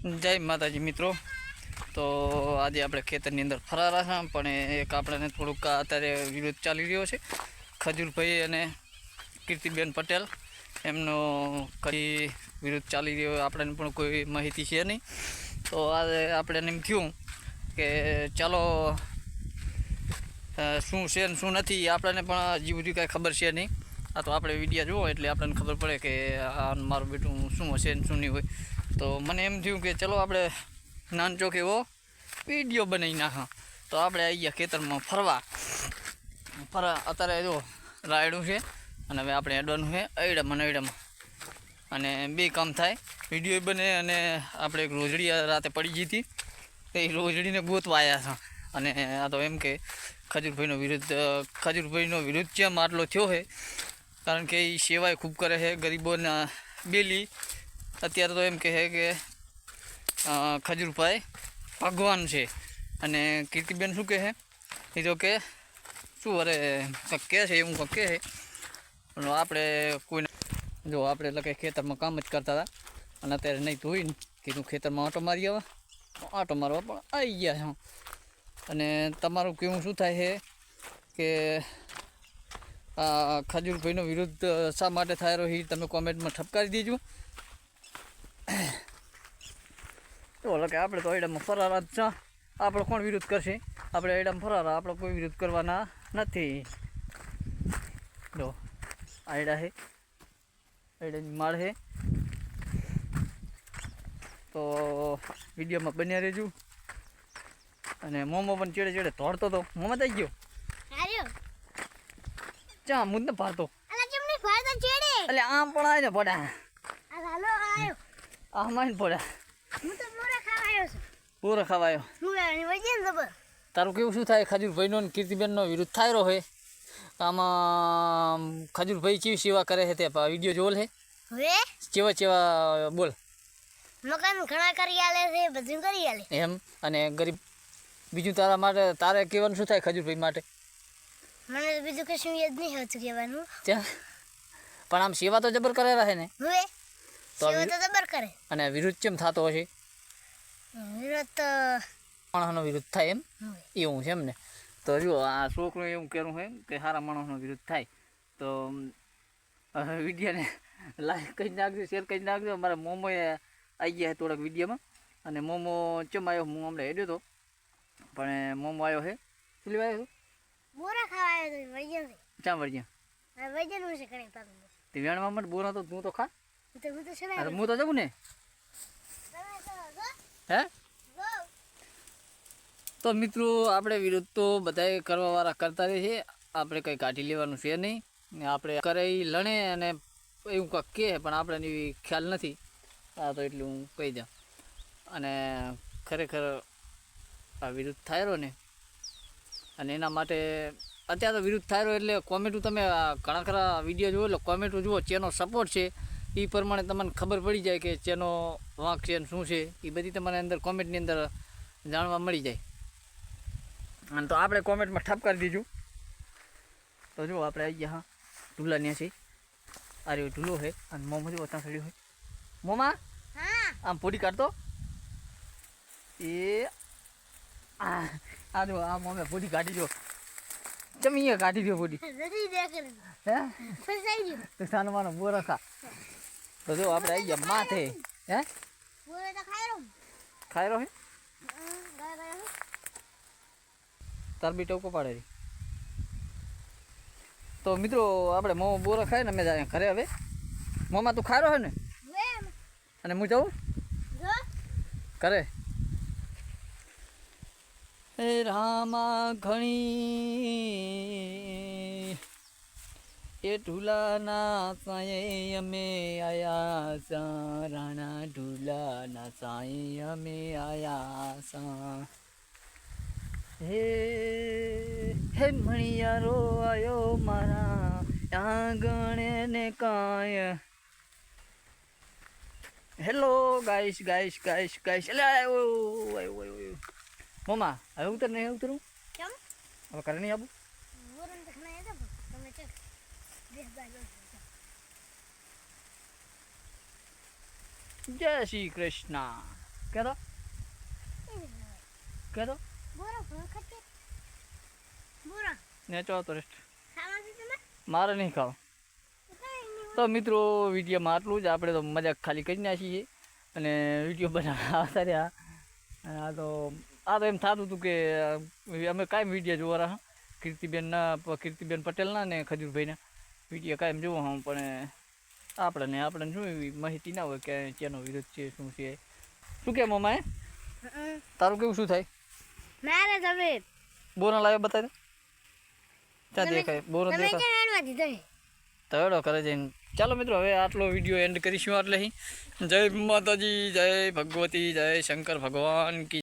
જય માતાજી મિત્રો. તો આજે આપણે ખેતરની અંદર ફરારા છે, પણ એક આપણને થોડુંક અત્યારે વિરોધ ચાલી રહ્યો છે. ખજૂરભાઈ અને કીર્તિબેન પટેલ, એમનો કઈ વિરોધ ચાલી રહ્યો આપણને પણ કોઈ માહિતી છે નહીં. તો આજે આપણે એમ થયું કે ચાલો શું છે ને શું નથી આપણને પણ હજી બધી કાંઈ ખબર છે નહીં. આ તો આપણે વિડીયા જુઓ એટલે આપણને ખબર પડે કે આ મારું બેટું શું હશે ને શું નહીં હોય. તો મને એમ થયું કે ચલો આપણે નાનચોક એવો વીડિયો બનાવી નાખા. તો આપણે આવી ગયા ખેતરમાં ફરવા. ફરવા, અત્યારે જો રાયડું છે અને હવે આપણે એડવાનું છે અયડામાં અયડામાં. અને બે કામ થાય. વીડિયો બને અને આપણે એક રોજડી રાતે પડી ગઈ હતી. તે રોજડીને ગોતવા આવ્યા છે અને આ તો એમ કે ખજૂરભાઈનો વિરુદ્ધ ખજૂરભાઈનો વિરુદ્ધ જેમ આટલો થયો છે? કારણ કે એ સેવાય ખૂબ કરે છે ગરીબોના, બેલી. અત્યારે તો એમ કહે કે ખજૂરભાઈ ભગવાન છે. અને કીર્તિબેન શું કહે એ તો કે, શું અરે કંઈક કહે છે, એવું કંઈક કહે છે. પણ આપણે કોઈને, જો આપણે એટલે કે ખેતરમાં કામ જ કરતા હતા, અને અત્યારે નહીં ધોઈને કીધું, ખેતરમાં આંટો મારી આવા. આંટો મારવા પણ આવી ગયા છે. અને તમારું કેવું શું થાય છે કે, આ ખજૂરભાઈનો વિરુદ્ધ શા માટે થાય રહ્યો એ તમે કોમેન્ટમાં ઠપકારી દેજો. તો એટલે કે આપણે તો એડામાં ફરારા જ છે. આપણે કોણ વિરોધ કરશે? આપણે એડામાં ફરારા આપણે કોઈ વિરોધ કરવાના નથી. જો આયડા છે. આઈડાની માળ છે. તો વિડીયોમાં બન્યા રહેજો. અને મોમો પણ ચેડે ચેડે તોડતો હતો મોમો થઈ ગયો. ચા મુદ ને ચેડે. એટલે આમ પણ આવીને આ હાલો આયો. આમાં પડ્યા હું તો મોરા ખાવા આવ્યો છું પૂરો ખવાયો તારું કેવું શું થાય? ખજૂરભાઈનો અને કીર્તિબેનનો વિરુદ્ધ થાય રહ્યો હોય આમાં ખજૂરભાઈ ચેવી સેવા કરે છે તે વીડિયો જોલ છે હવે? ચેવા ચેવા બોલ. મકાન ઘણા કરી આલે છે બધું કરી આલે. એમ? અને ગરીબ બીજું તારા માટે તારે કહેવાનું શું થાય ખજૂરભાઈ માટે? મને બીજું કશું યાદ નહીં હોતું કહેવાનું. પણ આમ સેવા તો જબર કરે રહે ને? હવે? સેવા તો જબર કરે. અને વિરુદ્ધ કેમ થતો હશે? વિરોધ માણસનો વિરુદ્ધ થાય એમ? એવું છે એમ ને? તો જો આ છોકરો એવું કહેવું હોય કે સારા માણસનો વિરુદ્ધ થાય. તો વિડીયોને લાઈક કરી નાખજો શેર કરી નાખજો. મારે મોમોએ આવી ગયા છે થોડાક વિડીયોમાં. અને મોમો ચમ આવ્યો હું હમણાં હેડ્યો હતો પણ મોમો આવ્યો છે. શું લેવા આવ્યો બોરા ખાવા આવ્યો તો ચા આ હું છે ઘણી પાકું તે વેણવા માટે બોરા તો તું તો ખા. હું તો જવું ને. હે? તો મિત્રો, આપણે વિરોધ તો બધાએ કરવાવાળા કરતા રહે છે આપણે કંઈ કાઢી લેવાનું છે નહીં. આપણે કરે લણે અને એવું કંઈક કહે, પણ આપણે એની ખ્યાલ નથી. આ તો એટલું હું કહી દઉં. અને ખરેખર આ વિરુદ્ધ થાય રહ્યો ને, અને એના માટે અત્યારે તો વિરુદ્ધ થાય રહ્યો એટલે કોમેન્ટો તમે ઘણા ખરા વીડિયો જુઓ એટલે કોમેન્ટો જુઓ ચેનો સપોર્ટ છે. એ પ્રમાણે તમને ખબર પડી જાય કે ચેનો વાંક છે શું છે. એ બધી તમારે અંદર કોમેન્ટની અંદર જાણવા મળી જાય. અને તો આપણે કોમેન્ટમાં ઠપ કરી દીધું. તો જો આપણે આવી ગયા હા. ઢૂલા ત્યાં છે. આ રહ્યો ઢૂલો છે અને મોમાં જો ત્યાં સડ્યું હોય મોમાં? આમ પૂરી કાઢતો? એ આ જો આ મોમે પોડી કાઢી જો. જમીએ કાઢી દો પૂરી હે? તો સાનવાનો બોરા ખા. તો જો આપણે આવી ગયા માથે. હે? ખાયરો હે? તાર બી ટોકો પાડે તો મિત્રો આપણે મો બોરા ખાય ને અમે જાય ઘરે હવે. મોમાં તું રહ્યો હે ને? અને હું જાઉં? કરે હે રામા ઘણી એ ઢુલાના સાંયે અમે આયા સા. રાણા ઢુલાના સાંયે અમે આયા સા. હે હે મણિયારો આયો મારા આંગણે ને કાય. હેલો ગાઈશ ગાઈશ ગાઈશ ગાઈશ. એટલે આવ્યો આવ્યો આવ્યો મમ્મા હવે ઉતર નહીં ઉતરું? કેમ? હવે કરે નહીં આવું? જય શ્રી કૃષ્ણ. કે દો કે આવતો રેસ્ટ. મારે નહીં ખાવ. તો મિત્રો, વિડીયોમાં આટલું જ. આપણે તો મજાક ખાલી કરી નાખીએ અને વીડિયો બનાવવા આવતા રહ્યા. આ તો આ તો એમ થતું હતું કે, અમે કાંઈ વીડિયો જોવા રહ્યા. કીર્તિબેનના, કીર્તિબેન પટેલના ને ખજૂરભાઈના. વીડિયો કાંઈ જોવા હું, પણ આપણને આપણને શું એવી માહિતી ના હોય કે ક્યાંનો વિરોધ છે શું છે? શું કે મમ્મા તારું કેવું શું થાય? મારે તમે. બોના લાવે બતાવી ત્યાં દેખાય બોરો દેખાય. છે કરે જઈને ચાલો મિત્રો હવે આટલો વીડિયો એન્ડ કરીશું એટલે અહીં જય માતાજી જય ભગવતી જય શંકર ભગવાન કી